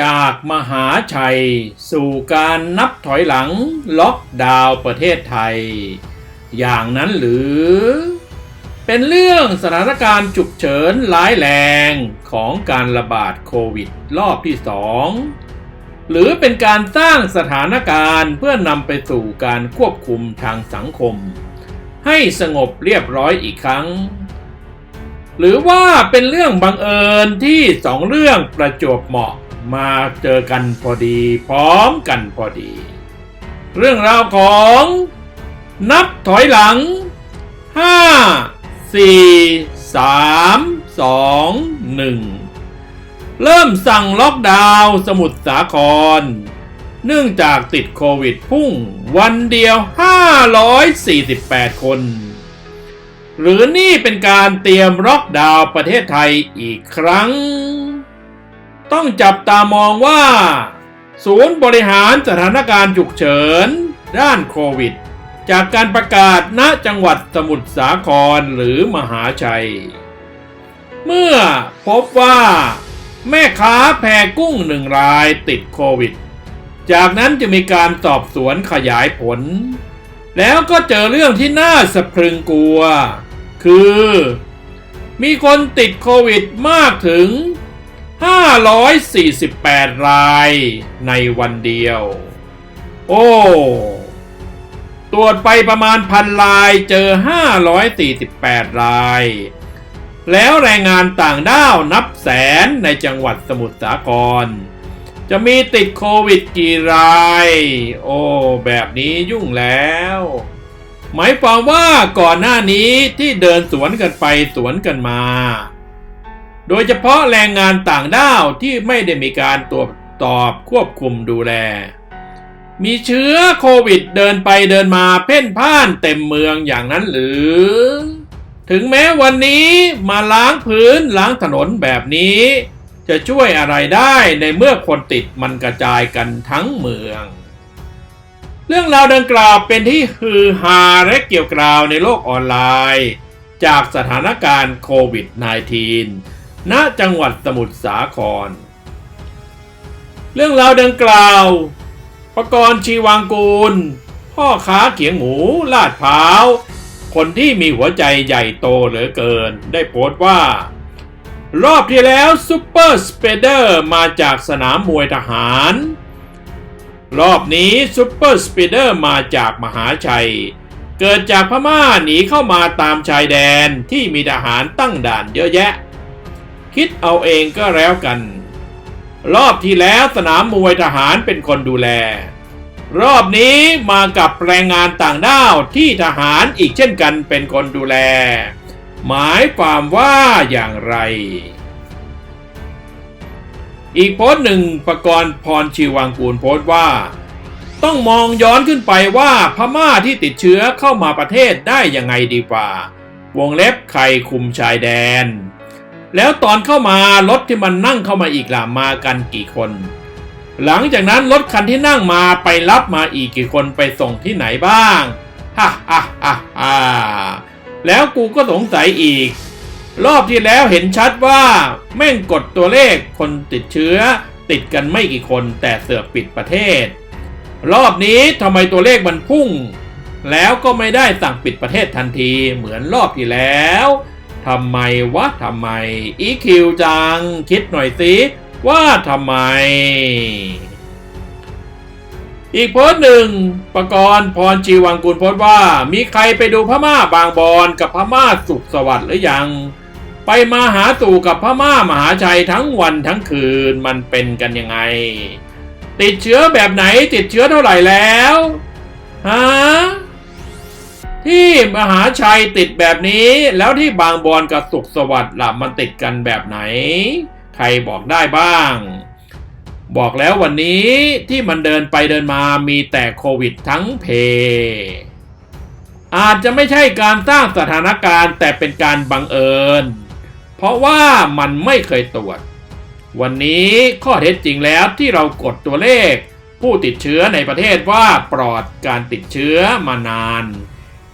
จากมหาชัย สู่การนับถอยหลังล็อกดาวน์ประเทศไทย อย่างนั้นหรือ เป็นเรื่องสถานการณ์ฉุกเฉินร้ายแรงของการระบาดโควิดรอบที่สองหรือเป็นการสร้างสถานการณ์เพื่อนำไปสู่การควบคุมทางสังคม ให้สงบเรียบร้อยอีกครั้ง หรือว่าเป็นเรื่องบังเอิญที่สองเรื่องประจวบเหมาะมาเจอกันพอดีพร้อมกันพอดี เรื่องราวของนับถอยหลัง 5 4 3 2 1 เริ่มสั่งล็อกดาวน์สมุทรสาคร เนื่องจากติดโควิดพุ่งวันเดียว 548 คน หรือนี่เป็นการเตรียมล็อกดาวน์ประเทศไทยอีกครั้ง ต้องจับตามองว่า ศูนย์บริหารสถานการณ์ฉุกเฉิน ด้านโควิด จากการประกาศณจังหวัดสมุทรสาครหรือมหาชัย เมื่อพบว่าแม่ค้าแพกุ้งหนึ่งรายติดโควิด จากนั้นจะมีการสอบสวนขยายผล แล้วก็เจอเรื่องที่น่าสะพรึงกลัว คือ มีคนติดโควิดมากถึง 548 รายในวันเดียว โอ้ ตรวจไปประมาณพันรายเจอ 548 ราย แล้วแรงงานต่างด้าวนับแสนในจังหวัดสมุทรสาคร จะมีติดโควิดกี่ราย โอ้ แบบนี้ยุ่งแล้ว หมายความว่าก่อนหน้านี้ที่เดินสวนกันไปสวนกันมา โดยเฉพาะแรงงานต่างด้าวที่ไม่ได้มีการตรวจสอบควบคุมดูแล มีเชื้อโควิดเดินไปเดินมาเพ่นพ่านเต็มเมืองอย่างนั้นหรือ ถึงแม้วันนี้มาล้างพื้นล้างถนนแบบนี้ จะช่วยอะไรได้ในเมื่อคนติดมันกระจายกันทั้งเมือง เรื่องราวดังกล่าวเป็นที่ฮือฮาและเกี่ยวกราวในโลกออนไลน์ จากสถานการณ์โควิด -19 ณ จังหวัดสมุทรสาคร เรื่องราวดังกล่าวประกรณ์ชีวังกูล พ่อค้าเขียงหมูลาดพร้าว คนที่มีหัวใจใหญ่โตเหลือเกิน ได้โพสต์ว่า รอบที่แล้วซูเปอร์สเปเดอร์มาจากสนามมวยทหาร รอบนี้ซูเปอร์สเปเดอร์มาจากมหาชัย เกิดจากพม่าหนีเข้ามาตามชายแดนที่มีทหารตั้งด่านเยอะแยะ คิดเอาเองก็แล้วกัน รอบที่แล้วสนามมวยทหารเป็นคนดูแล รอบนี้มากับแรงงานต่างด้าวที่ทหารอีกเช่นกันเป็นคนดูแล หมายความว่าอย่างไร อีกโพสต์หนึ่งประกรณ์พรชีวังกูลโพสต์ว่า ต้องมองย้อนขึ้นไปว่าพม่าที่ติดเชื้อเข้ามาประเทศได้ยังไงดีกว่า วงเล็บใครคุมชายแดน แล้วตอนเข้ามารถที่มันนั่งเข้ามาอีกล่ะมากันกี่คน หลังจากนั้นรถคันที่นั่งมาไปรับมาอีกกี่คนไปส่งที่ไหนบ้างฮ่าฮ่าฮ่าฮ่าแล้วกูก็สงสัยอีก รอบที่แล้วเห็นชัดว่า แม่งกดตัวเลขคนติดเชื้อ ติดกันไม่กี่คนแต่เสือกปิดประเทศ รอบนี้ทำไมตัวเลขมันพุ่ง แล้วก็ไม่ได้สั่งปิดประเทศทันทีเหมือนรอบที่แล้วทำไมวะทำไมอีคิวจัง คิดหน่อยสิว่าทำไม อีกโพสต์หนึ่งประกรณ์พรชีวังกุลโพสต์ว่า มีใครไปดูพม่าบางบอนกับพม่าสุขสวัสดิ์หรือยัง ไปมาหาสู่กับพม่ามหาชัยทั้งวันทั้งคืนมันเป็นกันยังไง ติดเชื้อแบบไหนติดเชื้อเท่าไหร่แล้วฮะที่มหาชัยติดแบบนี้แล้วที่บางบอนกับสุขสวัสดิ์ล่ะมันติดกันแบบไหน ใครบอกได้บ้าง บอกแล้ววันนี้ที่มันเดินไปเดินมามีแต่โควิดทั้งเพ อาจจะไม่ใช่การสร้างสถานการณ์แต่เป็นการบังเอิญ ราะว่ามันไม่เคยตรวจ วันนี้ข้อเท็จจริงแล้วที่เรากดตัวเลข ผู้ติดเชื้อในประเทศว่าปลอดการติดเชื้อมานาน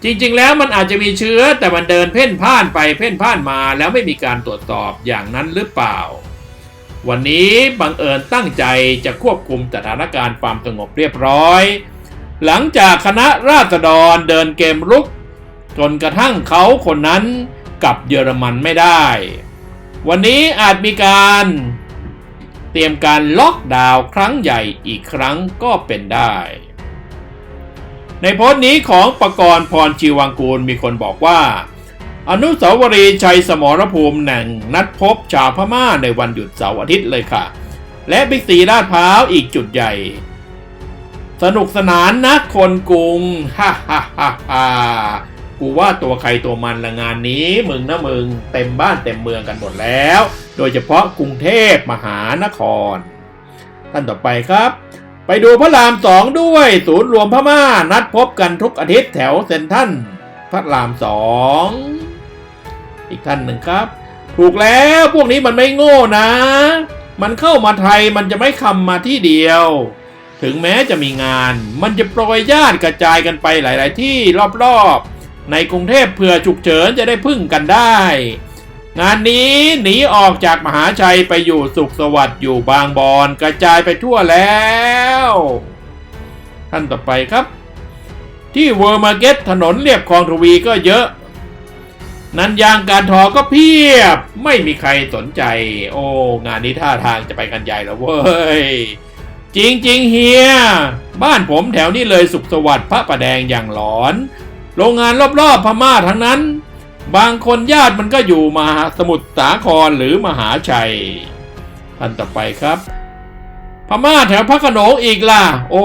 จริงๆ แล้วมันอาจจะมีเชื้อแต่มันเดินเพ่นพ่านไปเพ่นพ่านมาแล้วไม่มีการตรวจสอบอย่างนั้นหรือเปล่า วันนี้บังเอิญตั้งใจจะควบคุมสถานการณ์ความสงบเรียบร้อย หลังจากคณะราษฎรเดินเกมรุก จนกระทั่งเขาคนนั้น กับเยอรมันไม่ได้ วันนี้อาจมีการเตรียมการล็อกดาวน์ครั้งใหญ่อีกครั้งก็เป็นได้ ในโพสต์นี้ของประกรณ์พรชีวังกูลมีคนบอกว่า อนุสาวรีย์ชัยสมรภูมิแหน่งนัดพบชาวพม่าในวันหยุดเสาร์อาทิตย์เลยค่ะ และบิ๊กซีลาดพร้าวอีกจุดใหญ่ สนุกสนานนะคนกรุงฮ่าฮ่าฮ่า กูว่าตัวใครตัวมันละงานนี้มึงนะมึงเต็มบ้านเต็มเมืองกันหมดแล้ว โดยเฉพาะกรุงเทพมหานครท่านต่อไปครับ ไปดูพระรามสองด้วยศูนย์รวมพม่านัดพบกันทุกอาทิตย์แถวเซนทันพระรามสองอีกท่านหนึ่งครับ ถูกแล้วพวกนี้มันไม่โง่นะ มันเข้ามาไทยมันจะไม่คำมาที่เดียว ถึงแม้จะมีงาน มันจะโปรยญาติกระจายกันไปหลาย ๆ ที่รอบ ๆ ในกรุงเทพเผื่อฉุกเฉินจะได้พึ่งกันได้ งานนี้หนีออกจากมหาชัยไปอยู่สุขสวัสดิ์อยู่บางบอนกระจายไปทั่วแล้วท่านต่อไปครับ ที่เวอร์มาเก็ตถนนเรียบคลองทวีก็เยอะ นันยางการทอก็เพียบ ไม่มีใครสนใจ โอ้งานนี้ท่าทางจะไปกันใหญ่แล้วเว้ยจริงๆเฮีย บ้านผมแถวนี้เลยสุขสวัสดิ์พระประแดงอย่างหลอน โรงงานรอบๆพม่าทั้งนั้น บางคนญาติมันก็อยู่มหาสมุทรสาครหรือมหาชัยท่านต่อไปครับ พม่าแถวพระโขนงอีกล่ะ โอ้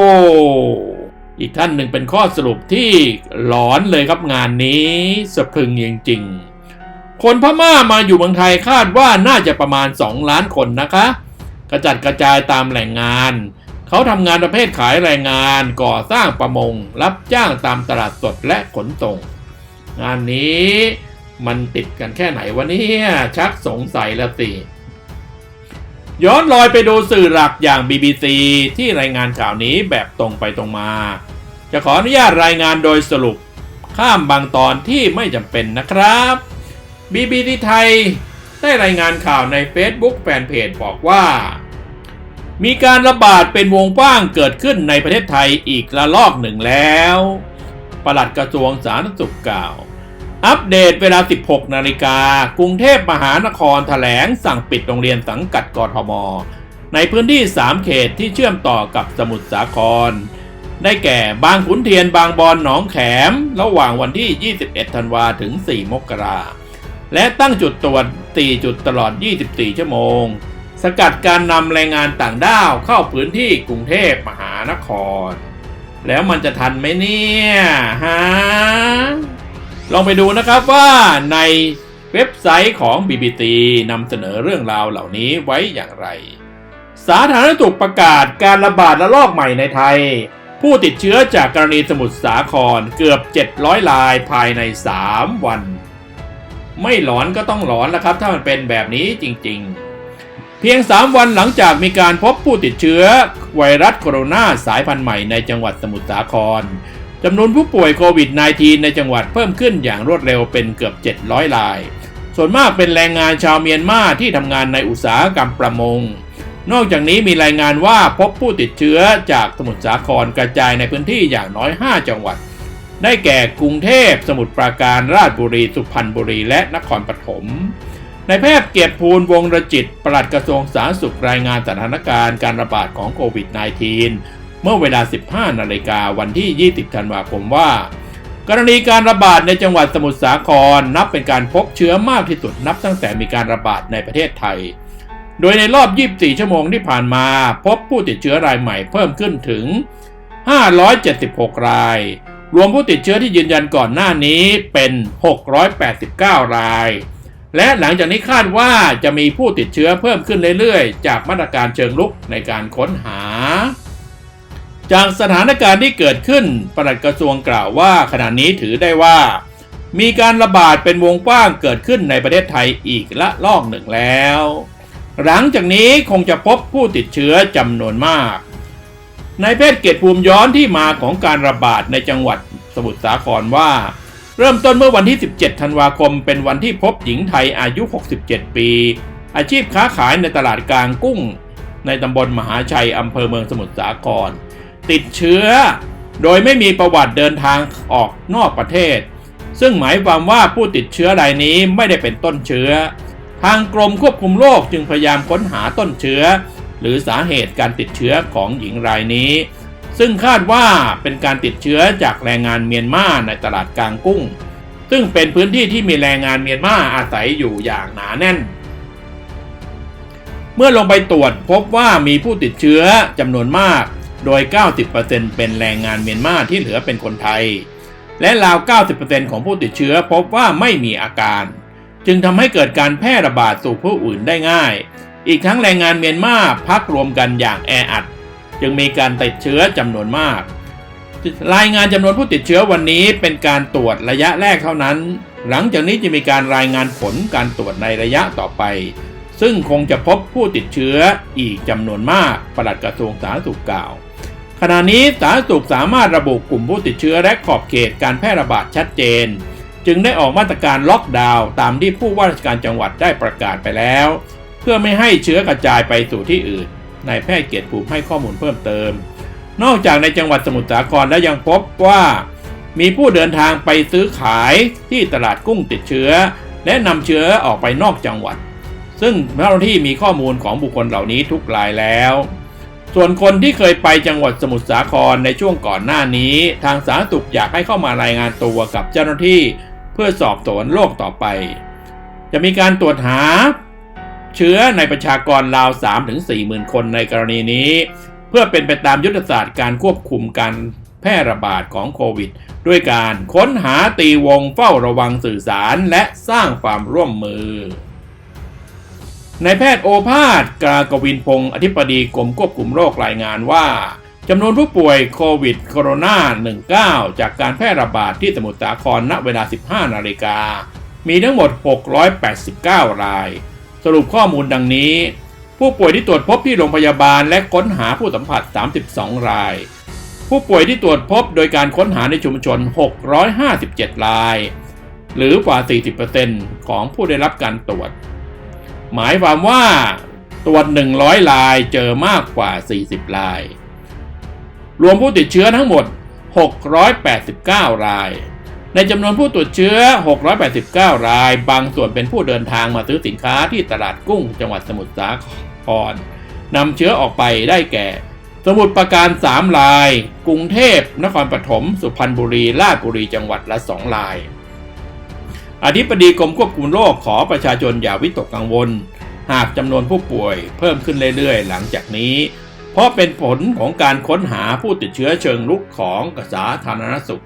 อีกท่านหนึ่งเป็นข้อสรุปที่หลอนเลยครับงานนี้สะพรึงจริงๆ คนพม่ามาอยู่เมืองไทยคาดว่าน่าจะประมาณ 2 ล้านคนนะคะ กระจัดกระจายตามแหล่งงาน เขาทำงานประเภทขายแรงงานก่อสร้างประมง รับจ้างตามตลาดสดและขนส่ง งานนี้มันติดกันแค่ไหนวะเนี่ยชักสงสัยแล้วสิย้อนรอยไปดูสื่อหลักอย่าง BBC ที่รายงานข่าวนี้แบบตรงไปตรงมา จะขออนุญาตรายงานโดยสรุป ข้ามบางตอนที่ไม่จำเป็นนะครับ BBC ไทยได้รายงานข่าวใน Facebook แฟนเพจบอกว่า มีการระบาดเป็นวงกว้างเกิดขึ้นในประเทศไทยอีกระลอกหนึ่งแล้วปลัดกระทรวงสาธารณสุขกล่าว อัปเดตเวลา 16 นาฬิกา กรุงเทพมหานครแถลงสั่งปิดโรงเรียนสังกัดกทม ในพื้นที่ 3 เขตที่เชื่อมต่อกับสมุทรสาคร ได้แก่บางขุนเทียนบางบอนหนองแขม ระหว่างวันที่ 21 ธันวาถึง 4 มกราและตั้งจุดตรวจ 4 จุดตลอด 24 ชั่วโมง สกัดการนำแรงงานต่างด้าวเข้าพื้นที่กรุงเทพมหานคร แล้วมันจะทันไหมเนี่ยฮะลองไปดูนะครับว่าในเว็บไซต์ของ BBC นำเสนอเรื่องราวเหล่านี้ไว้อย่างไร สาธารณสุขประกาศการระบาดระลอกใหม่ในไทย ผู้ติดเชื้อจากกรณีสมุทรสาครเกือบ 700รายภายใน 3 วัน ไม่หลอนก็ต้องหลอนแล้วครับ ถ้ามันเป็นแบบนี้จริง ๆ พียง 3 วันหลังจากมีการพบผู้ติดเชื้อ ไวรัสโคโรนาสายพันธุ์ใหม่ในจังหวัดสมุทรสาครจำนวนผู้ป่วยโควิด -19 ในจังหวัดเพิ่มขึ้นอย่างรวดเร็วเป็นเกือบ 700ราย ส่วนมากเป็นแรงงานชาวเมียนมาที่ทำงานในอุตสาหกรรมประมง นอกจากนี้มีรายงานว่าพบผู้ติดเชื้อจากสมุทรสาครกระจายในพื้นที่อย่างน้อย 5 จังหวัด ได้แก่กรุงเทพ สมุทรปราการ ราชบุรี สุพรรณบุรี และนครปฐม นายแพทย์เกียรติภูลวงรจิต ปลัดกระทรวงสาธารณสุขรายงานสถานการณ์การระบาดของโควิด -19 เมื่อเวลา 15 นาฬิกาวันที่ 20 ธันวาคมว่า กรณีการระบาดในจังหวัดสมุทรสาครนับเป็นการพบเชื้อมากที่สุดนับตั้งแต่มีการระบาดในประเทศไทย โดยในรอบ 24 ชั่วโมงที่ผ่านมาพบผู้ติดเชื้อรายใหม่เพิ่มขึ้นถึง 576 ราย รวมผู้ติดเชื้อที่ยืนยันก่อนหน้านี้เป็น 689 ราย และหลังจากนี้คาดว่าจะมีผู้ติดเชื้อเพิ่มขึ้นเรื่อยๆ จากมาตรการเชิงลุกในการค้นหา จากสถานการณ์ที่เกิดขึ้นปลัดกระทรวงกล่าวว่าขณะนี้ถือได้ว่า มีการระบาดเป็นวงกว้างเกิดขึ้นในประเทศไทยอีกละลอกหนึ่งแล้ว หลังจากนี้คงจะพบผู้ติดเชื้อจำนวนมากนายแพทย์เกียรติภูมิย้อนที่มาของการระบาดในจังหวัดสมุทรสาครว่า เริ่มต้นเมื่อวันที่ 17 ธันวาคม เป็นวันที่พบหญิงไทยอายุ 67 ปี อาชีพค้าขายในตลาดกลางกุ้ง ในตำบลมหาชัย อำเภอเมืองสมุทรสาคร ติดเชื้อ โดยไม่มีประวัติเดินทางออกนอกประเทศ ซึ่งหมายความว่าผู้ติดเชื้อรายนี้ไม่ได้เป็นต้นเชื้อ ทางกรมควบคุมโรคจึงพยายามค้นหาต้นเชื้อ หรือสาเหตุการติดเชื้อของหญิงรายนี้ ซึ่งคาดว่าเป็นการติดเชื้อจากแรงงานเมียนมาในตลาดกลางกุ้ง ซึ่งเป็นพื้นที่ที่มีแรงงานเมียนมาอาศัยอยู่อย่างหนาแน่น เมื่อลงไปตรวจพบว่ามีผู้ติดเชื้อจำนวนมาก โดย 90%เป็นแรงงานเมียนมาที่เหลือเป็นคนไทย และราว 90%ของผู้ติดเชื้อพบว่าไม่มีอาการ จึงทำให้เกิดการแพร่ระบาดสู่ผู้อื่นได้ง่าย อีกทั้งแรงงานเมียนมาพักรวมกันอย่างแออัด จึงมีการติดเชื้อจำนวนมาก รายงานจำนวนผู้ติดเชื้อวันนี้เป็นการตรวจระยะแรกเท่านั้น หลังจากนี้จะมีการรายงานผลการตรวจในระยะต่อไป ซึ่งคงจะพบผู้ติดเชื้ออีกจำนวนมากปลัดกระทรวงสาธารณสุขกล่าว ขณะนี้สาธารณสุขสามารถระบุกลุ่มผู้ติดเชื้อและขอบเขตการแพร่ระบาดชัดเจน จึงได้ออกมาตรการล็อกดาวน์ตามที่ผู้ว่าราชการจังหวัดได้ประกาศไปแล้ว เพื่อไม่ให้เชื้อกระจายไปสู่ที่อื่น นายแพทย์เกียรติภูมิให้ข้อมูลเพิ่มเติม นอกจากในจังหวัดสมุทรสาครแล้วยังพบว่า มีผู้เดินทางไปซื้อขายที่ตลาดกุ้งติดเชื้อ และนำเชื้อออกไปนอกจังหวัด ซึ่งเจ้าหน้าที่มีข้อมูลของบุคคลเหล่านี้ทุกรายแล้ว ส่วนคนที่เคยไปจังหวัดสมุทรสาครในช่วงก่อนหน้านี้ ทางสาธารณสุขอยากให้เข้ามารายงานตัวกับเจ้าหน้าที่ เพื่อสอบสวนโรคต่อไป จะมีการตรวจหา เชื้อในประชากรราว 3-4หมื่นคนในกรณีนี้ เพื่อเป็นไปตามยุทธศาสตร์การควบคุมการแพร่ระบาดของโควิด ด้วยการค้นหาตีวงเฝ้าระวังสื่อสารและสร้างความร่วมมือนายแพทย์โอภาสกากวินพงศ์อธิบดีกรมควบคุมโรครายงานว่าจำนวนผู้ป่วยโควิดโคโรนา 19 จากการแพร่ระบาดที่สมุทรสาครณเวลา 15 นาฬิกา มีทั้งหมด 689 ราย สรุปข้อมูลดังนี้ ผู้ป่วยที่ตรวจพบที่โรงพยาบาลและค้นหาผู้สัมผัส 32 ราย ผู้ป่วยที่ตรวจพบโดยการค้นหาในชุมชน 657 ราย หรือกว่า 40%ของผู้ได้รับการตรวจ หมายความว่าตรวจ 100 รายเจอมากกว่า 40 ราย รวมผู้ติดเชื้อทั้งหมด 689 ราย ในจำนวนผู้ตรวจเชื้อ 689 ราย บางส่วนเป็นผู้เดินทางมาซื้อสินค้าที่ตลาดกุ้งจังหวัดสมุทรสาครนำเชื้อออกไปได้แก่ สมุทรปราการ 3 ราย กรุงเทพ นครปฐม สุพรรณบุรี ราชบุรี จังหวัดละ 2 ราย อธิบดีกรมควบคุมโรคขอประชาชนอย่าวิตกกังวล หากจำนวนผู้ป่วยเพิ่มขึ้นเรื่อยๆ หลังจากนี้ เพราะเป็นผลของการค้นหาผู้ติดเชื้อเชิงรุกของกสาธารณสุข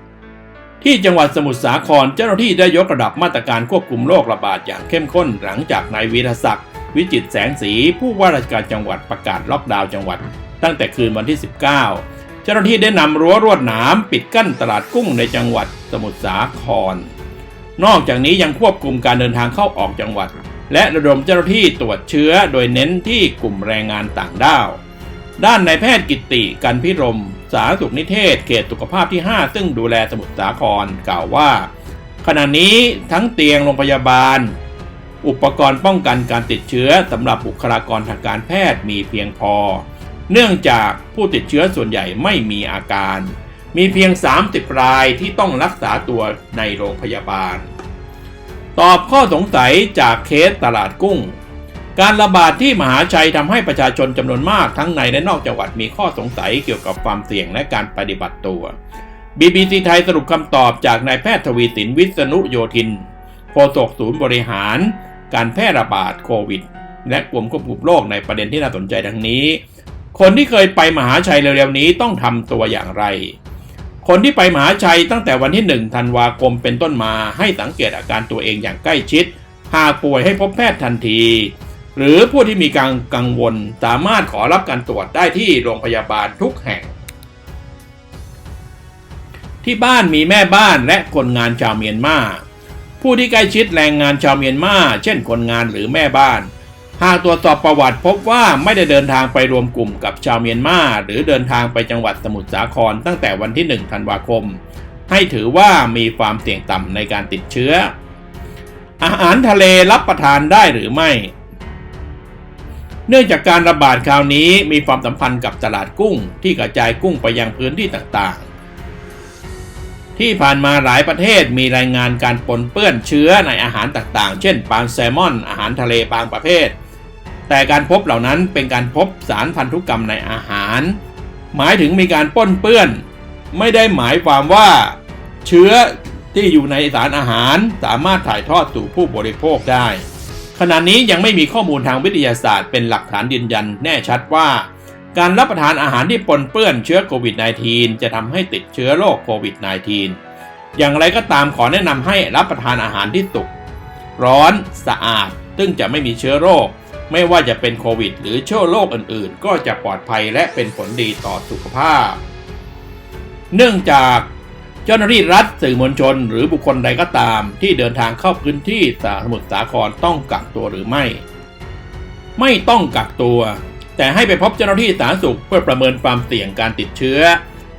ที่จังหวัดสมุทรสาครเจ้าหน้าที่ได้ยกระดับมาตรการควบคุมโรคระบาดอย่างเข้มข้น หลังจากนายวีรศักดิ์วิจิตแสงสี ผู้ว่าราชการจังหวัดประกาศล็อกดาวน์จังหวัด ตั้งแต่คืนวันที่ 19 เจ้าหน้าที่ได้นำรั้วรวดหนามปิดกั้นตลาดกุ้งในจังหวัดสมุทรสาคร นอกจากนี้ยังควบคุมการเดินทางเข้าออกจังหวัด และระดมเจ้าหน้าที่ตรวจเชื้อโดยเน้นที่กลุ่มแรงงานต่างด้าว ด้านนายแพทย์กิตติกันพิรม สาธารณสุขนิเทศเขตสุขภาพที่ 5 ซึ่งดูแลสมุทรสาครกล่าวว่า ขณะนี้ทั้งเตียงโรงพยาบาล อุปกรณ์ป้องกันการติดเชื้อสำหรับบุคลากรทางการแพทย์มีเพียงพอ เนื่องจากผู้ติดเชื้อส่วนใหญ่ไม่มีอาการ มีเพียง 30 รายที่ต้องรักษาตัวในโรงพยาบาล ตอบข้อสงสัยจากเคสตลาดกุ้ง การระบาดที่มหาชัยทำให้ประชาชนจำนวนมากทั้งในและนอกจังหวัดมีข้อสงสัยเกี่ยวกับความเสี่ยงและการปฏิบัติตัว BBC ไทยสรุปคำตอบจากนายแพทย์ทวีสินวิษณุโยธินโฆษกศูนย์บริหาร การแพร่ระบาดโควิด และกลุ่มควบคุมโรคในประเด็นที่น่าสนใจดังนี้ คนที่เคยไปมหาชัยเร็วๆนี้ต้องทำตัวอย่างไร คนที่ไปมหาชัยตั้งแต่วันที่1ธันวาคมเป็นต้นมาให้สังเกตอาการตัวเองอย่างใกล้ชิด หากป่วยให้พบแพทย์ทันที หรือผู้ที่มีการกังวลสามารถขอรับการตรวจได้ที่โรงพยาบาลทุกแห่ง ที่บ้านมีแม่บ้านและคนงานชาวเมียนมาผู้ที่ใกล้ชิดแรงงานชาวเมียนมาเช่นคนงานหรือแม่บ้าน หากตรวจสอบประวัติพบว่าไม่ได้เดินทางไปรวมกลุ่มกับชาวเมียนมาหรือเดินทางไปจังหวัดสมุทรสาครตั้งแต่วันที่ 1 ธันวาคม ให้ถือว่ามีความเสี่ยงต่ำในการติดเชื้อ อาหารทะเลรับประทานได้หรือไม่ เนื่องจากการระบาดคราวนี้มีความสัมพันธ์กับตลาดกุ้งที่กระจายกุ้งไปยังพื้นที่ต่างๆ ที่ผ่านมาหลายประเทศมีรายงานการปนเปื้อนเชื้อในอาหารต่างๆ เช่นปลาแซลมอน อาหารทะเลบางประเภท แต่การพบเหล่านั้นเป็นการพบสารพันธุกรรมในอาหาร หมายถึงมีการปนเปื้อน ไม่ได้หมายความว่าเชื้อที่อยู่ในสารอาหารสามารถถ่ายทอดสู่ผู้บริโภคได้ ขณะนี้ยังไม่มีข้อมูลทางวิทยาศาสตร์เป็นหลักฐานยืนยันแน่ชัดว่า การรับประทานอาหารที่ปนเปื้อนเชื้อโควิด -19 จะทำให้ติดเชื้อโรคโควิด -19 อย่างไรก็ตามขอแนะนำให้รับประทานอาหารที่สุก ร้อนสะอาด ซึ่งจะไม่มีเชื้อโรค ไม่ว่าจะเป็นโควิด หรือเชื้อโรคอื่น ๆ ก็จะปลอดภัยและเป็นผลดีต่อสุขภาพ เนื่องจาก จ้าหน้าที่รัฐสื่อมวลชน หรือบุคคลใดก็ตาม ที่เดินทางเข้าพื้นที่สมุทรสาครต้องกักตัวหรือไม่ ไม่ต้องกักตัว แต่ให้ไปพบเจ้าหน้าที่สาธารณสุขเพื่อประเมินความเสี่ยงการติดเชื้อ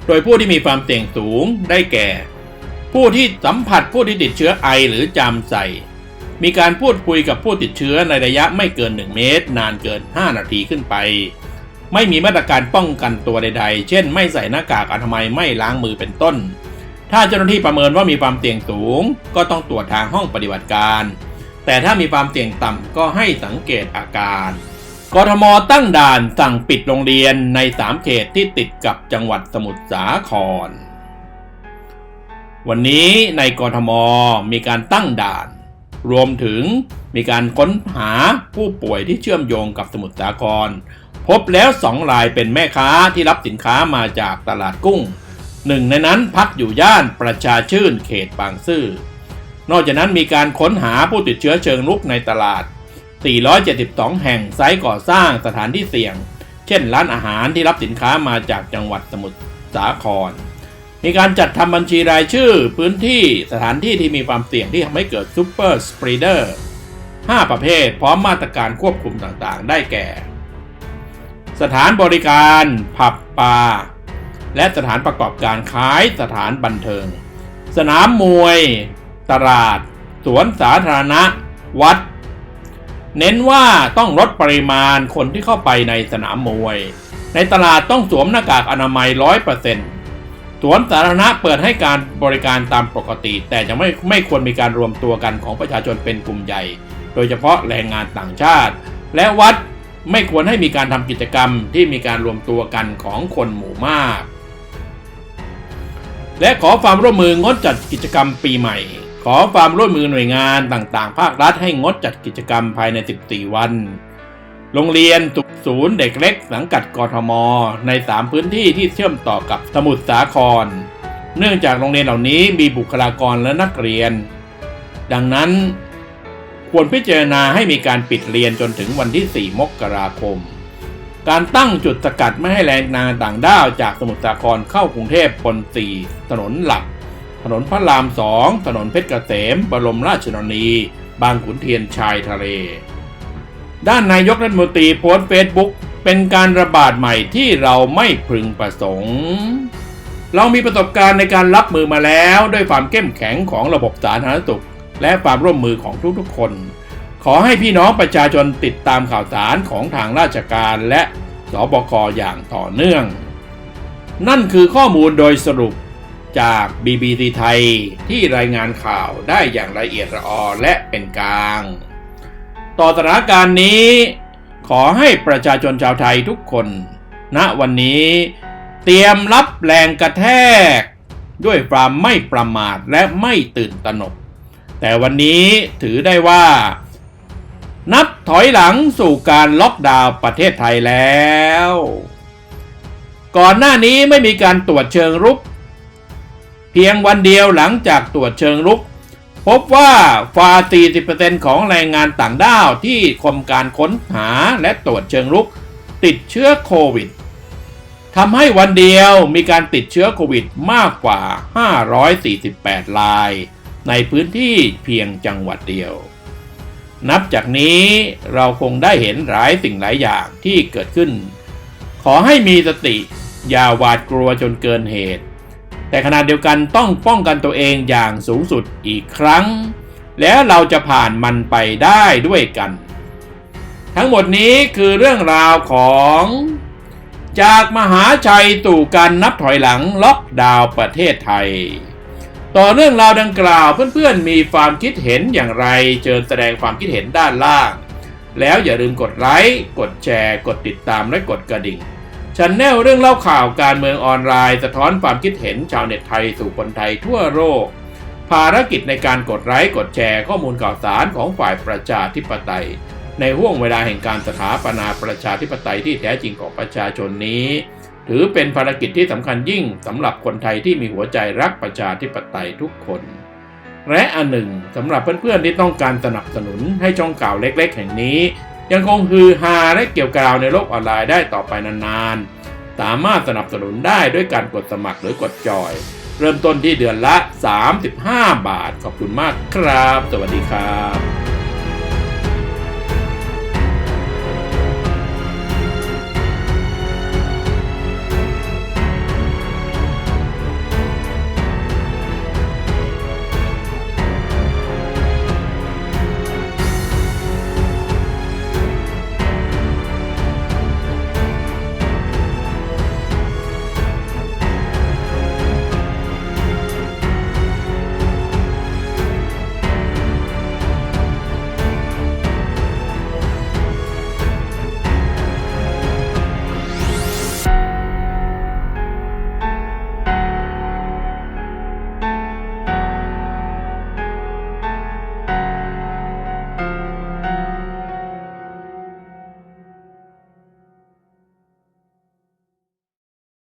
โดยผู้ที่มีความเสี่ยงสูงได้แก่ ผู้ที่สัมผัสผู้ที่ติดเชื้อไอหรือจามใส่ มีการพูดคุยกับผู้ติดเชื้อในระยะไม่เกิน 1 เมตร นานเกิน 5 นาทีขึ้นไปไม่มีมาตรการป้องกันตัวใด ๆ เช่น ไม่ใส่หน้ากากอนามัย ไม่ล้างมือเป็นต้น ถ้าเจ้าหน้าที่ประเมินว่ามีความเสี่ยงสูง ก็ต้องตรวจทางห้องปฏิบัติการ แต่ถ้ามีความเสี่ยงต่ำก็ให้สังเกตอาการ กทมตั้งด่านสั่งปิดโรงเรียนใน 3 เขตที่ติดกับจังหวัดสมุทรสาคร วันนี้ในกทมมีการตั้งด่าน รวมถึงมีการค้นหาผู้ป่วยที่เชื่อมโยงกับสมุทรสาคร พบแล้วสองรายเป็นแม่ค้าที่รับสินค้ามาจากตลาดกุ้ง หนึ่งในนั้นพักอยู่ย่านประชาชื่นเขตบางซื่อ นอกจากนั้นมีการค้นหาผู้ติดเชื้อเชิงลุกในตลาด 472 แห่งไซต์ก่อสร้างสถานที่เสี่ยง เช่นร้านอาหารที่รับสินค้ามาจากจังหวัดสมุทรสาคร มีการจัดทำบัญชีรายชื่อพื้นที่สถานที่ที่มีความเสี่ยงที่ทำให้เกิดซูเปอร์สปร e เดอร์5ประเภทพร้อมมาตรการควบคุมต่างๆ ได้แก่ สถานบริการ ผับบาร์ และสถานประกอบการขายสถานบันเทิง สนามมวย ตลาด สวนสาธารณะ วัด เน้นว่าต้องลดปริมาณคนที่เข้าไปในสนามมวย ในตลาดต้องสวมหน้ากากอนามัย100%สวนสาธารณะเปิดให้การบริการตามปกติ แต่ยังไม่ไม่ควรมีการรวมตัวกันของประชาชนเป็นกลุ่มใหญ่ โดยเฉพาะแรงงานต่างชาติ และวัดไม่ควรให้มีการทำกิจกรรมที่มีการรวมตัวกันของคนหมู่มาก และขอความร่วมมืองดจัดกิจกรรมปีใหม่ ขอความร่วมมือหน่วยงานต่างๆ ภาครัฐให้งดจัดกิจกรรมภายใน 14 วัน โรงเรียนศูนย์เด็กเล็ก สังกัดกทม ใน 3 พื้นที่ที่เชื่อมต่อกับสมุทรสาคร เนื่องจากโรงเรียนเหล่านี้มีบุคลากรและนักเรียน ดังนั้นควรพิจารณาให้มีการปิดเรียนจนถึงวันที่ 4 มกราคม การตั้งจุดสกัดไม่ให้แรงงานต่างด้าวจากสมุทรสาครเข้ากรุงเทพบน4ถนนหลัก ถนนพระราม2ถนนเพชรเกษม บรมราชชนนี บางขุนเทียนชายทะเล ด้านนายกรัฐมนตรีโพสต์เฟซบุ๊กเป็นการระบาดใหม่ที่เราไม่พึงประสงค์ เรามีประสบการณ์ในการรับมือมาแล้ว ด้วยความเข้มแข็งของระบบสาธารณสุข และความร่วมมือของทุกๆคน ขอให้พี่น้องประชาชนติดตามข่าวสารของทางราชการและสบคอย่างต่อเนื่อง นั่นคือข้อมูลโดยสรุปจาก BBC ไทยที่รายงานข่าวได้อย่างละเอียดละออและเป็นกลาง ต่อสถานการณ์นี้ ขอให้ประชาชนชาวไทยทุกคน ณวันนี้ เตรียมรับแรงกระแทก ด้วยความไม่ประมาทและไม่ตื่นตระหนก แต่วันนี้ถือได้ว่า นับถอยหลังสู่การล็อกดาวน์ประเทศไทยแล้ว ก่อนหน้านี้ไม่มีการตรวจเชิงรุก เพียงวันเดียวหลังจากตรวจเชิงรุก พบว่าฟา40%ของแรงงานต่างด้าวที่คมการค้นหาและตรวจเชิงรุก ติดเชื้อโควิดทำให้วันเดียวมีการติดเชื้อโควิดมากกว่า 548ราย ในพื้นที่เพียงจังหวัดเดียว นับจากนี้เราคงได้เห็นหลายสิ่งหลายอย่างที่เกิดขึ้น ขอให้มีสติ อย่าหวาดกลัวจนเกินเหตุ แต่ขณะเดียวกันต้องป้องกันตัวเองอย่างสูงสุดอีกครั้ง แล้วเราจะผ่านมันไปได้ด้วยกัน ทั้งหมดนี้คือเรื่องราวของ จากมหาชัยตู่การนับถอยหลังล็อกดาวน์ประเทศไทย ต่อเรื่องราวดังกล่าวเพื่อนๆมีความคิดเห็นอย่างไรเชิญแสดงความคิดเห็นด้านล่าง แล้วอย่าลืมกดไลค์กดแชร์ กดติดตามและกดกระดิ่งชันแนลเรื่องเล่าข่าวการเมืองออนไลน์ สะท้อนความคิดเห็นชาวเน็ตไทยสู่คนไทยทั่วโลกภารกิจในการกดไลค์กดแชร์ข้อมูลข่าวสารของฝ่ายประชาธิปไตย ในห่วงเวลาแห่งการสถาปนาประชาธิปไตยที่แท้จริงของประชาชนนี้ ถือเป็นภารกิจที่สำคัญยิ่งสำหรับคนไทยที่มีหัวใจรักประชาธิปไตยทุกคน และอันหนึ่งสำหรับเพื่อนๆที่ต้องการสนับสนุนให้ช่องข่าวเล็กๆ แห่งนี้ ยังคงฮือฮาและเกี่ยวกราวในโลกออนไลน์ได้ต่อไปนานๆ สามารถสนับสนุนได้ด้วยการกดสมัครหรือกดจอย เริ่มต้นที่เดือนละ 35 บาท ขอบคุณมากครับ สวัสดีครับ